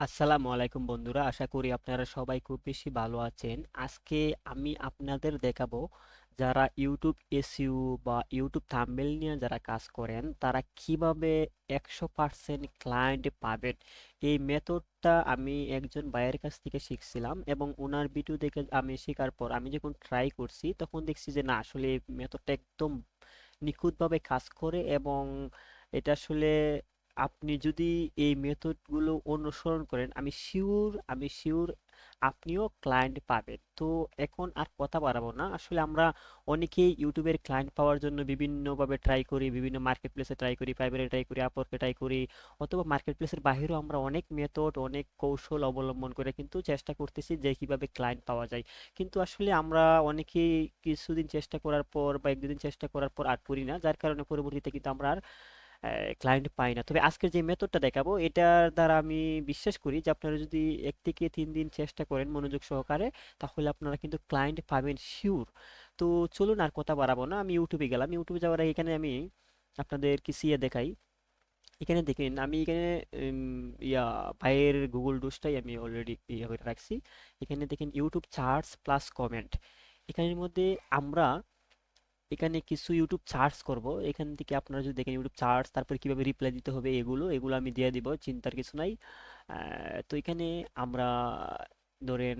আসসালামু আলাইকুম বন্ধুরা, আশা করি আপনারা সবাই খুব বেশি ভালো আছেন। আজকে আমি আপনাদের দেখাবো যারা ইউটিউব এসইও বা ইউটিউব থাম্বনেল নিয়ে যারা কাজ করেন, তারা কীভাবে একশো পার্সেন্ট ক্লায়েন্ট পাবেন। এই মেথডটা আমি একজন ভাইয়ের কাছ থেকে শিখছিলাম এবং ওনার ভিডিও দেখে আমি শেখার পর আমি যখন ট্রাই করছি, তখন দেখছি যে না, আসলে এই মেথডটা একদম নিখুঁতভাবে কাজ করে এবং এটা আসলে আপনি যদি এই মেথডগুলো অনুসরণ করেন, আমি শিওর আমি শিওর আপনিও ক্লায়েন্ট পাবেন। তো এখন আর কথা বাড়াবো না। আসলে আমরা অনেকেই ইউটিউবের ক্লায়েন্ট পাওয়ার জন্য বিভিন্নভাবে ট্রাই করি, বিভিন্ন মার্কেট প্লেসে ট্রাই করি ফাইবারে ট্রাই করি আপওয়ার্কে ট্রাই করি, অথবা মার্কেট প্লেসের বাইরেও আমরা অনেক মেথড অনেক কৌশল অবলম্বন করে কিন্তু চেষ্টা করতেছি যে কীভাবে ক্লায়েন্ট পাওয়া যায়। কিন্তু আসলে আমরা অনেকেই কিছুদিন চেষ্টা করার পর বা এক দুদিন চেষ্টা করার পর আর করি না। যার কারণে পরবর্তীতে কিন্তু আমরা আর ক্লায়েন্ট পাই না। তবে আজকের যে মেথডটা দেখাবো, এটার দ্বারা আমি বিশ্বাস করি যে আপনারা যদি এক থেকে তিন দিন চেষ্টা করেন মনোযোগ সহকারে, তাহলে আপনারা কিন্তু ক্লায়েন্ট পাবেন শিওর তো চলুন আর কথা বাড়াবো না, আমি ইউটিউবে গেলাম। ইউটিউবে যাওয়ার আগে এখানে আমি আপনাদের কিছু ইয়ে দেখাই। এখানে দেখেন, আমি এখানে ইয়া, ভাইয়ের গুগল ডোসটাই আমি অলরেডি ইয়ে করে রাখছি। এখানে দেখেন ইউটিউব চার্টস প্লাস কমেন্ট এখানের মধ্যে আমরা এখানে কিছু ইউটিউব সার্চ করব। এখান থেকে আপনারা যদি দেখেন ইউটিউব সার্চ তারপরে কীভাবে রিপ্লাই দিতে হবে এগুলো এগুলো আমি দিয়ে দিব, চিন্তার কিছু নাই। তো এখানে আমরা ধরেন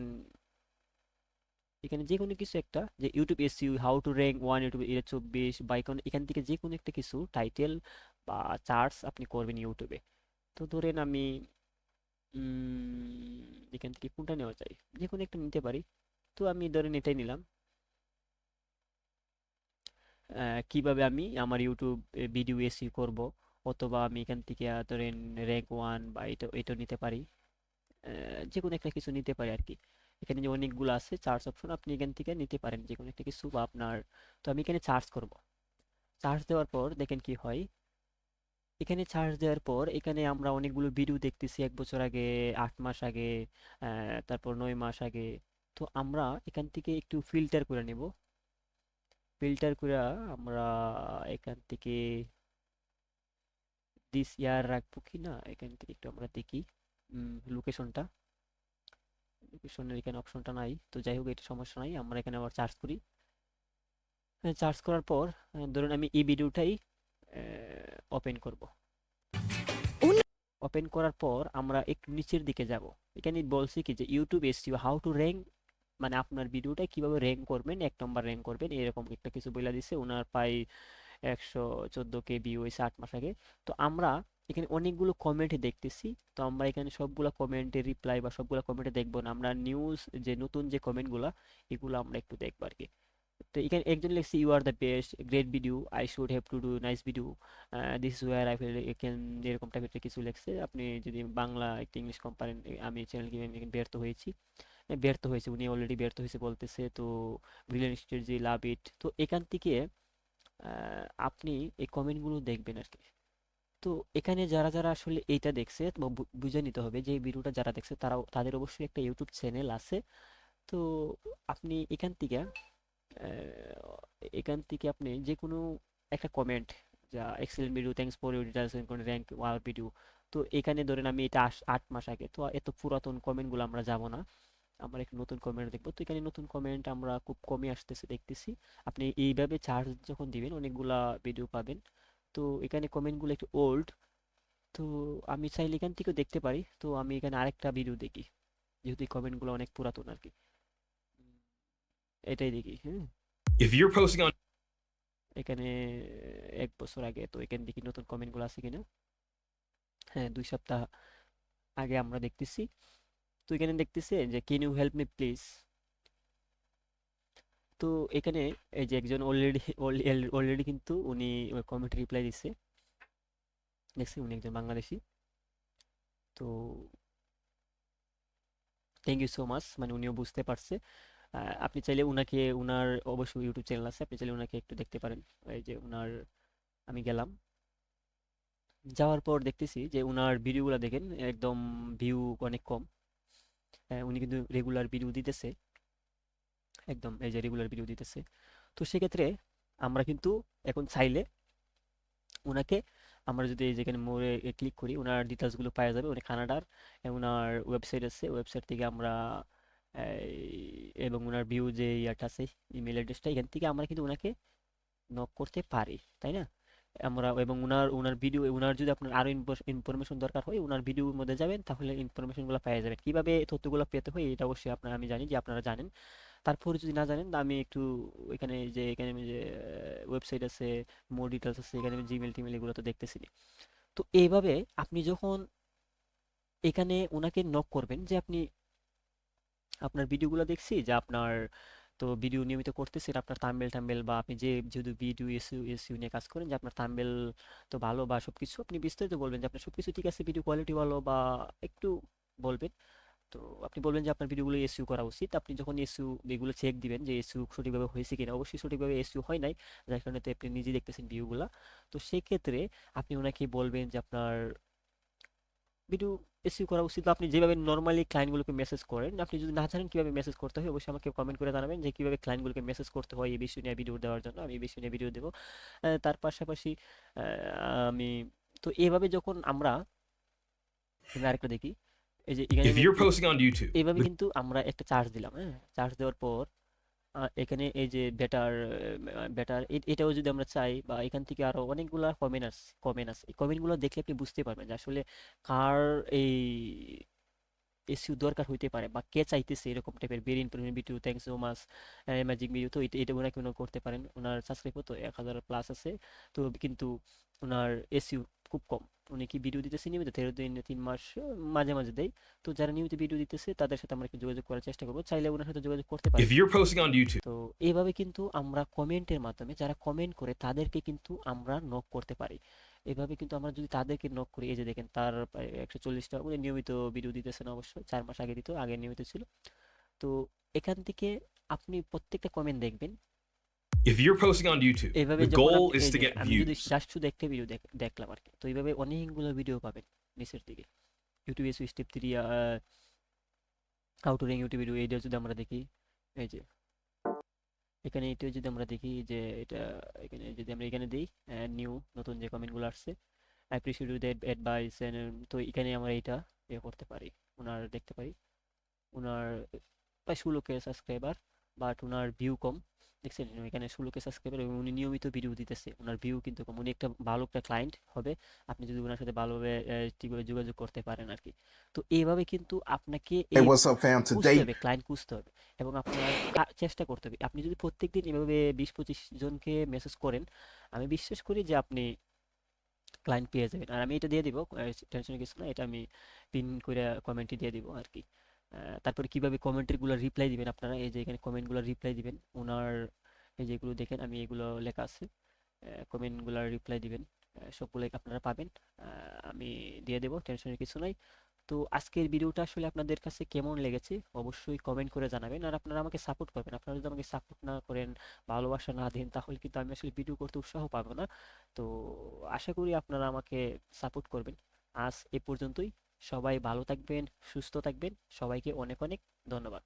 এখানে যে কোনো কিছু একটা, যে YouTube SEO how to rank one YouTube এটা চব্বিশ বা এখান থেকে যে কোনো একটা কিছু টাইটেল বা চার্টস আপনি করবেন ইউটিউবে তো ধরেন আমি এখান থেকে কোনটা নেওয়া যায়? যে কোনো একটা নিতে পারি। তো আমি ধরেন এটাই নিলাম। কীভাবে আমি আমার ইউটিউব ভিডিও এসি করব? অথবা আমি এখান থেকে ধরেন র্যাঙ্ক ওয়ান বা এটা এটা নিতে পারি। যে কোনো একটা কিছু নিতে পারি আর কি এখানে যে অনেকগুলো আছে চার্জ অপশন আপনি এখান থেকে নিতে পারেন যে কোনো একটা কিছু বা আপনার, তো আমি এখানে চার্জ করব। চার্জ দেওয়ার পর দেখেন কি হয়। এখানে চার্জ দেওয়ার পর এখানে আমরা অনেকগুলো ভিডিও দেখতেছি, এক বছর আগে, আট মাস আগে তারপর নয় মাস আগে। তো আমরা এখান থেকে একটু ফিল্টার করে নেব। ফিল্টার করে আমরা এখান থেকে দিস ইয়ার রাখব কি না, এখান থেকে একটু আমরা দেখি লোকেশনটা লোকেশনের এখানে অপশনটা নাই, তো যাই হোক, এটা সমস্যা নাই, আমরা এখানে আবার চার্জ করি। চার্জ করার পর ধরুন আমি এই ভিডিওটাই ওপেন করব। ওপেন করার পর আমরা একটু নিচের দিকে যাব। এখানে বলছি কি যে YouTube SEO how to rank মানে আপনার ভিডিওটা কীভাবে র্যাঙ্ক করবেন, এক নম্বর র্যাঙ্ক করবেন, এরকম একটা কিছু বলে দিছে। ওনার প্রায় একশো চোদ্দ কে ভিউ হয়েছে আট মাস আগে। তো আমরা এখানে অনেকগুলো কমেন্ট দেখতেছি। তো আমরা এখানে সবগুলো কমেন্টের রিপ্লাই বা সবগুলো কমেন্টে দেখব না। আমরা নিউজ যে নতুন যে কমেন্টগুলো এগুলো আমরা একটু দেখব আর কি তো এখানে একজন লিখছে you are the best great video I should have to do nice video this is war I feel can এরকম টাইপের কিছু লিখছে। আপনি যদি বাংলা, একটা ইংলিশ কম আমি চ্যানেল ব্যর্থ হয়েছি। ব্যর্থ হয়েছে, উনি অলরেডি ব্যর্থ হয়েছে বলতেছে, তো ব্রিলিয়ান্ট স্ট্র্যাটেজি লাভ ইট তো এখান থেকে আপনি এই কমেন্টগুলো দেখবেন আর কি। তো এখানে যারা যারা আসলে এইটা দেখছে বুঝে নিতে হবে যে ভিডিওটা যারা দেখছে, তারাও, তাদের অবশ্যই একটা ইউটিউব চ্যানেল আছে। তো আপনি এখান থেকে এখান থেকে আপনি যে কোনো একটা কমেন্ট যা excellent video thanks for your rank war video তো এখানে ধরেন আমি এটা আট মাস আগে, তো এত পুরাতন কমেন্টগুলো আমরা যাব না। আমরা একটু নতুন কমেন্ট দেখব। তো এখানে নতুন কমেন্ট আমরা খুব কমই আসতেছে দেখতেছি। আপনি এইভাবে চার্জ যখন দিবেন অনেকগুলা ভিডিও পাবেন। তো এখানে কমেন্টগুলো একটু ওল্ড তো আমি চাইলে এখান থেকেও দেখতে পারি। তো আমি এখানে আরেকটা ভিডিও দেখি। যেহেতু এই কমেন্টগুলো অনেক পুরাতন আর কি এটাই দেখি হ্যাঁ। If you're posting on এখানে এক বছর আগে তো এখানে দেখি নতুন কমেন্টগুলো আছে কিনা? হ্যাঁ দুই সপ্তাহ আগে আমরা দেখতেছি। তো এখানে দেখতেছে যে can you help me please তো এখানে এই যে একজন অলরেডি অলরেডি কিন্তু উনি কমেন্ট রিপ্লাই দিচ্ছে দেখছি উনি একজন বাংলাদেশি। তো থ্যাংক ইউ সো মাচ মানে উনিও বুঝতে পারছে। আপনি চাইলে উনাকে, উনার অবশ্যই ইউটিউব চ্যানেল আছে, আপনি চাইলে উনাকে একটু দেখতে পারেন। এই যে উনার, আমি গেলাম। যাওয়ার পর দেখতেছি যে, উনার ভিডিওগুলো দেখেন, একদম ভিউ অনেক কম। উনি কিন্তু রেগুলার ভিডিও দিতেছে। একদম, এই যে রেগুলার ভিডিও দিতেছে। তো সেক্ষেত্রে আমরা কিন্তু এখন চাইলে ওনাকে আমরা যদি যেখানে মোড়ে ক্লিক করি ওনার ডিটেলসগুলো পাওয়া যাবে, উনি কানাডার ওনার ওয়েবসাইট আছে। ওয়েবসাইট থেকে আমরা এবং ওনার ভিউ যে ইয়াটা আছে ইমেল অ্যাড্রেসটা এখান থেকে আমরা কিন্তু ওনাকে নক করতে পারি, তাই না? আমরা এবং ওনার ওনার ভিডিও ওনার যদি আপনার আরও ইনফরমেশন দরকার হয় ওনার ভিডিওর মধ্যে যাবেন, তাহলে ইনফরমেশনগুলো পেয়ে যাবেন। কীভাবে তথ্যগুলো পেতে হয়, এটা অবশ্যই আপনার, আমি জানি যে আপনারা জানেন। তারপরে যদি না জানেন, আমি একটু এখানে যে এখানে যে ওয়েবসাইট আছে মোর ডিটেলস আছে, এখানে জিমেল টিমেল এগুলো তো দেখতেছি। তো এইভাবে আপনি যখন এখানে ওনাকে নক করবেন যে, আপনি আপনার ভিডিওগুলো দেখছি যে, আপনার তো ভিডিও নিয়মিত করতেছেন আপনার থাম্বনেল টাম্বেল বা আপনি যে যেহেতু ভিডিও এসইউ এসইউ নিয়ে কাজ করেন যে আপনার থাম্বনেল তো ভালো বা সব কিছু আপনি বিস্তারিত বলবেন যে আপনার সব কিছু ঠিক আছে ভিডিও কোয়ালিটি ভালো বা একটু বলবেন। তো আপনি বলবেন যে আপনার ভিডিওগুলো এসইউ করা উচিত। আপনি যখন এসইউ এগুলো চেক দিবেন যে এসইউ সঠিকভাবে হয়েছে কিনা, অবশ্যই সঠিকভাবে এসইউ হয় নাই, যার কারণে তো আপনি নিজে দেখতেছেন ভিউগুলা তো সেক্ষেত্রে আপনি ওনাকে বলবেন যে আপনার ভিডিও এসইউ করা উচিত আপনি যেভাবে নর্মালি ক্লায়েন্টগুলোকে মেসেজ করেন আপনি যদি না জানেন কীভাবে মেসেজ করতে হয় অবশ্যই আমাকে কমেন্ট করে জানাবেন যে কীভাবে ক্লায়েন্টগুলোকে মেসেজ করতে হয় এই বিষয় নিয়ে ভিডিও দেওয়ার জন্য। আমি এই বিষয় নিয়ে ভিডিও দেবো। তার পাশাপাশি আমি তো এভাবে যখন আমরা আমি আরেকটা দেখি এই যে এখানে If আমি you're A- posting on YouTube, এইভাবে কিন্তু আমরা একটা চার্জ দিলাম হ্যাঁ? চার্জ দেওয়ার পর এখানে এই যে বেটার বেটার এটাও যদি আমরা চাই বা এখান থেকে আরও অনেকগুলা কমেন্ট আছে কমেন্ট আছে এই কমেন্টগুলো দেখলে আপনি বুঝতে পারবেন যে আসলে কার এই এসইউ দরকার হইতে পারে বা কে চাইতেছে এরকম টাইপের very informative video thanks so much magic video তো এটা ওনাকে উনি করতে পারেন। ওনার সাবস্ক্রাইব তো এক হাজার প্লাস আছে, তো কিন্তু ওনার এসইউ খুব কম। উনি কি ভিডিও দিতেছে নিয়মিত? তেরো দিন তিন মাস মাঝে মাঝে দেয়। তো যারা নিয়মিত ভিডিও দিতেছে তাদের সাথে আমরা একটু যোগাযোগ করার চেষ্টা করব। চাইলে ওনার সাথে যোগাযোগ করতে পারি। তো এইভাবে কিন্তু আমরা কমেন্টের মাধ্যমে যারা কমেন্ট করে তাদেরকে কিন্তু আমরা নক করতে পারি। এভাবে কিন্তু আমরা যদি তাদেরকে নক করি এই যে দেখেন তার একশো চল্লিশটা উনি নিয়মিত ভিডিও দিতেছেন অবশ্যই চার মাস আগে দিত আগে নিয়মিত ছিল। তো এখান থেকে আপনি প্রত্যেকটা কমেন্ট দেখবেন। If you're posting on YouTube, এইভাবে the goal is to get আমি যদি views. জাস্ট শুধু একটা ভিডিও দেখলাম আর কি তো এইভাবে অনেকগুলো ভিডিও পাবেন নিচের দিকে। YouTube SEO step three rank YouTube video এইটা যদি আমরা দেখি এই যে এখানে এটা যদি আমরা দেখি যে এটা এখানে যদি আমরা এখানে দিই নিউ নতুন যে কমেন্টগুলো আসছে অ্যাপ্রিসিয়েট উইথ অ্যাডভাইস তো এখানে আমরা এটা ইয়ে করতে পারি ওনার দেখতে পারি। ওনার প্রায় ষোলো কে সাবস্ক্রাইবার বাট ওনার ভিউ কম। দেখছেন এখানে ষোলো কে সাবস্ক্রাইবার এবং উনি নিয়মিত ভিডিও দিতেছে। ওনার ভিউ কিন্তু কম। উনি একটা ভালো একটা ক্লায়েন্ট হবে। আপনি যদি ওনার সাথে ভালোভাবে ঠিকভাবে যোগাযোগ করতে পারেন আর কি তো এইভাবে কিন্তু আপনাকে ক্লায়েন্ট খুঁজতে হবে এবং আপনার চেষ্টা করতে হবে। আপনি যদি প্রত্যেকদিন এভাবে বিশ পঁচিশ জনকে মেসেজ করেন আমি বিশ্বাস করি যে আপনি ক্লায়েন্ট পেয়ে যাবেন। আর আমি এটা দিয়ে দিব টেনশনের কিছু না এটা আমি পিন করে কমেন্টে দিয়ে দিব আর কি তারপরে কীভাবে কমেন্টেরগুলো রিপ্লাই দিবেন আপনারা? এই যে এখানে কমেন্টগুলো রিপ্লাই দিবেন ওনার এই যেগুলো দেখেন, আমি এগুলো লেখা আছে। কমেন্টগুলো রিপ্লাই দিবেন সবগুলো আপনারা পাবেন। আমি দিয়ে দেবো টেনশনের কিছু নাই। তো আজকের ভিডিওটা আসলে আপনাদের কাছে কেমন লেগেছে? অবশ্যই কমেন্ট করে জানাবেন। আর আপনারা আমাকে সাপোর্ট করবেন। আপনারা যদি আমাকে সাপোর্ট না করেন, ভালোবাসা না দেন, তাহলে কিন্তু আমি আসলে ভিডিও করতে উৎসাহ পাবো না। তো আশা করি আপনারা আমাকে সাপোর্ট করবেন। আজ এ পর্যন্তই। সবাই ভালো থাকবেন সুস্থ থাকবেন। সবাইকে অনেক অনেক ধন্যবাদ।